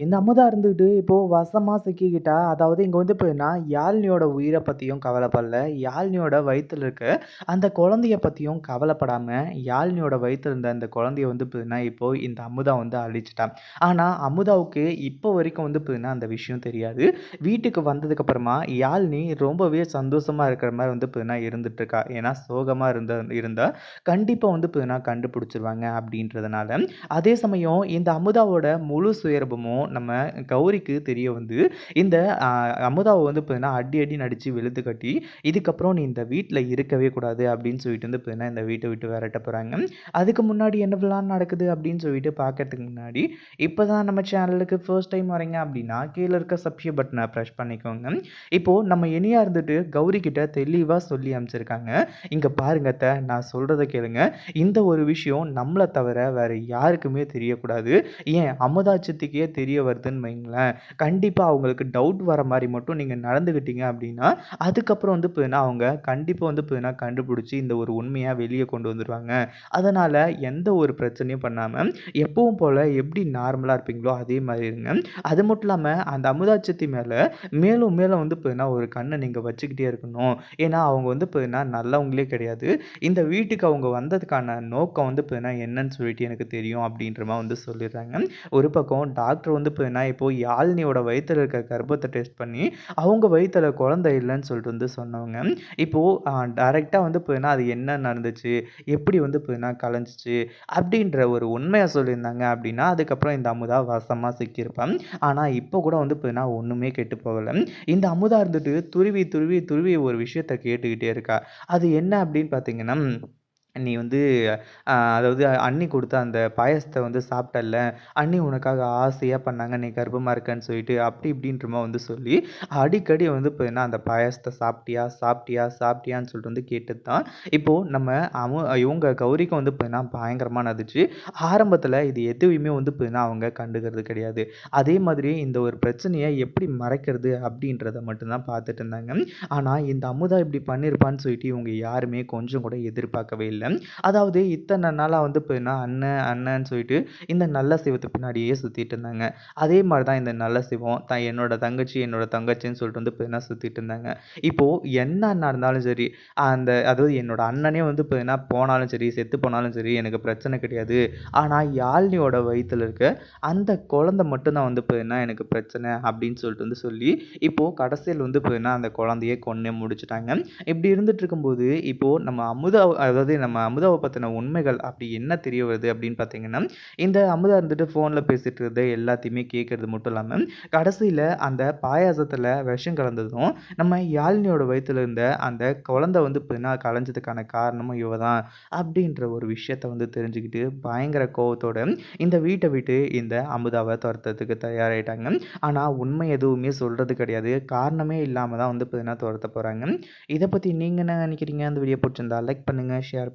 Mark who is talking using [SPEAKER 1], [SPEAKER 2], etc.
[SPEAKER 1] இந்த அமுதா இருந்துக்கிட்டு இப்போது வசமாக சிக்கிக்கிட்டா. அதாவது இங்கே வந்து போயின்னா யாழ்னியோட உயிரை பற்றியும் கவலைப்படல. யாழ்னியோட வயிற்றில் இருக்க அந்த குழந்தைய பற்றியும் கவலைப்படாமல் யாழ்னியோட வயிற்றில் இருந்த அந்த குழந்தைய வந்து பார்த்தீங்கன்னா, இப்போது இந்த அமுதா வந்து அழிச்சிட்டான் ஆனால் அமுதாவுக்கு இப்போ வரைக்கும் வந்து பார்த்தீங்கன்னா, அந்த விஷயம் தெரியாது. வீட்டுக்கு வந்ததுக்கப்புறமா யாழ்னி ரொம்பவே சந்தோஷமாக இருக்கிற மாதிரி வந்து பார்த்தீங்கன்னா, இருந்துட்டு இருக்கா. ஏன்னா, சோகமாக இருந்த இருந்தால் கண்டிப்பாக வந்து பார்த்தீங்கன்னா, கண்டுபிடிச்சிருவாங்க அப்படின்றதுனால. அதே சமயம் இந்த அமுதாவோட முழு சுயரூபமும் நம்ம கௌரிக்கு தெரிய வந்து, இந்த அமுதாவை வந்து பார்த்தீங்கன்னா, அடி அடி நடித்து வெளுத்து கட்டி, இதுக்கப்புறம் நீ இந்த வீட்டில் இருக்கவே கூடாது அப்படின்னு சொல்லிட்டு வந்து பார்த்தீங்கன்னா, இந்த வீட்டை விட்டு விரட்ட போகிறாங்க அதுக்கு முன்னாடி என்னவெல்லாம் நடக்குது அப்படின்னு சொல்லிட்டு பார்க்கறதுக்கு முன்னாடி, இப்போ தான் நம்ம சேனலுக்கு ஃபர்ஸ்ட் டைம் வரீங்க அப்படின்னா, கீழே இருக்க சப்ஸ்கிரைப் பட்டனை ப்ரெஷ் பண்ணிக்கோங்க. இப்போது நம்ம இனியாக இருந்துட்டு கௌரி கிட்ட தெளிவாக சொல்லி அமைச்சிருக்காங்க இங்கே பாருங்கத்த நான் சொல்கிறத கேளுங்க. இந்த ஒரு விஷயம் நம்மளை தவிர வேறு யாருக்குமே தெரியக்கூடாது. ஏன் அமுதா சித்திக்கே தெரிய வருதுன்னு வைங்களேன், கண்டிப்பாக அவங்களுக்கு டவுட் வர மாதிரி மட்டும் நீங்கள் நடந்துக்கிட்டீங்க அப்படின்னா, அதுக்கப்புறம் வந்து பார்த்தீங்கன்னா, அவங்க கண்டிப்பாக வந்து பார்த்தீங்கன்னா, கண்டுபிடிச்சி இந்த ஒரு உண்மையாக வெளியே கொண்டு வந்துடுவாங்க அதனால் எந்த ஒரு பிரச்சனையும் பண்ணாமல் எப்பவும் போல் எப்படி நார்மலாக இருப்பீங்களோ அதே மாதிரி இருங்க. அது மட்டும் இல்லாமல் அந்த அமுதா மேலே மேலும் மேலும் வந்து பார்த்தீங்கன்னா, ஒரு கண்ணை நீங்கள் வச்சுக்கிட்டே இருக்கணும். ஏன்னா, அவங்க வந்து பார்த்தீங்கன்னா, நல்லவங்களே கிடையாது. இந்த வீட்டுக்கு அவங்க வந்ததுக்கான நோக்கம் வந்து பார்த்தீங்கன்னா, என்னன்னு சொல்லிட்டு எனக்கு தெரியும் அப்படின்ற மாதிரி வந்து சொல்லிடுறாங்க. ஒரு பக்கம் டாக்டர் வந்து பார்த்தீங்கன்னா, இப்போது யாழினியோட வயிற்றில் இருக்க கர்ப்பத்தை டெஸ்ட் பண்ணி, அவங்க வயிற்றில் குழந்தை இல்லைன்னு சொல்லிட்டு வந்து சொன்னவங்க. இப்போது டைரெக்டாக வந்து பார்த்தீங்கன்னா, அது என்ன நடந்துச்சு? எப்படி வந்து பார்த்தீங்கன்னா, கலைஞ்சிச்சு அப்படின்ற ஒரு உண்மையாக சொல்லியிருந்தாங்க அப்படின்னா, அதுக்கப்புறம் இந்த அமுதா வசமாக சிக்கியிருப்பேன் ஆனால் இப்போ கூட வந்து பார்த்தீங்கன்னா, ஒன்றுமே கெட்டு போகலை இந்த அமுதா இருந்துட்டு துருவி, துருவி, துருவி ஒரு விஷயத்தை கேட்டுக்கிட்டே இருக்கா. அது என்ன அப்படின்னு பார்த்தீங்கன்னா, நீ வந்து அதாவது அண்ணி கொடுத்த அந்த பாயசத்தை வந்து சாப்பிட்டல்ல, அண்ணி உனக்காக ஆசையாக பண்ணாங்க. நீ கர்ப்பமாக இருக்கன்னு சொல்லிட்டு, அப்படி இப்படின்றமா வந்து சொல்லி, அடிக்கடி வந்து இப்போ என்ன அந்த பாயசத்தை சாப்பிட்டியா? சாப்பிட்டியா? சாப்பிட்டியான்னு சொல்லிட்டு வந்து கேட்டது தான். இப்போது நம்ம அவ இவங்க கௌரிக்கும் வந்து இப்போ என்ன பயங்கரமாக நடந்துச்சு. ஆரம்பத்தில் இது எதுவுமே வந்து இப்போ என்ன அவங்க கண்டுக்கிறது கிடையாது. அதே மாதிரி இந்த ஒரு பிரச்சனையை எப்படி மறைக்கிறது அப்படின்றத மட்டும்தான் பார்த்துட்டு இருந்தாங்க. ஆனால் இந்த அமுதா இப்படி பண்ணியிருப்பான்னு சொல்லிட்டு இவங்க யாருமே கொஞ்சம் கூட எதிர்பார்க்கவே இல்லை அதாவது இத்தனை நாளாக வந்து பார்த்தீங்கன்னா, அண்ணன் அண்ணன்னு சொல்லிட்டு இந்த நல்ல சிவத்து பின்னாடியே சுற்றிட்டு இருந்தாங்க. அதே மாதிரி தான் இந்த நல்ல சிவம் தான் என்னோட தங்கச்சி, என்னோட தங்கச்சின்னு சொல்லிட்டு வந்து பார்த்தீங்கன்னா, சுற்றிட்டு இருந்தாங்க. இப்போது என்ன நடந்தாலும் சரி, அந்த அதாவது என்னோட அண்ணனே வந்து பார்த்தீங்கன்னா, போனாலும் சரி, செத்து போனாலும் சரி, எனக்கு பிரச்சனை கிடையாது. ஆனால் யாழ்னியோட வயிற்றில் இருக்க அந்த குழந்தை மட்டும் தான் வந்து என்ன எனக்கு பிரச்சனை அப்படின்னு சொல்லிட்டு வந்து சொல்லி, இப்போது கடைசியில் வந்து பார்த்தீங்கன்னா, அந்த குழந்தைய கொன்னே முடிச்சுட்டாங்க. இப்படி இருந்துட்டு இருக்கும்போது, இப்போது நம்ம அமுதா அதாவது நம்ம நம்ம அமுதாவை பற்றின உண்மைகள் அப்படி என்ன தெரிய வருது அப்படின்னு பார்த்தீங்கன்னா, இந்த அமுதா இருந்துட்டு ஃபோனில் பேசிட்டு இருந்தது எல்லாத்தையுமே கேட்கறது மட்டும் இல்லாமல் கடைசியில் அந்த பாயாசத்தில் விஷம் கலந்ததும், நம்ம யாழினியோட வயிற்றுல இருந்த அந்த குழந்தை வந்து பார்த்தீங்கன்னா, கலஞ்சதுக்கான காரணமும் இவ தான் அப்படின்ற ஒரு விஷயத்த வந்து தெரிஞ்சுக்கிட்டு, பயங்கர கோவத்தோட இந்த வீட்டை விட்டு இந்த அமுதாவை துரத்துறதுக்கு தயாராகிட்டாங்க ஆனால் உண்மை எதுவுமே சொல்கிறது கிடையாது. காரணமே இல்லாமல் தான் வந்து பார்த்தீங்கன்னா, துரத்த போகிறாங்க இதை பற்றி நீங்கள் என்ன நினைக்கிறீங்க? அந்த வீடியோ பிடிச்சிருந்தா லைக் பண்ணுங்கள் ஷேர்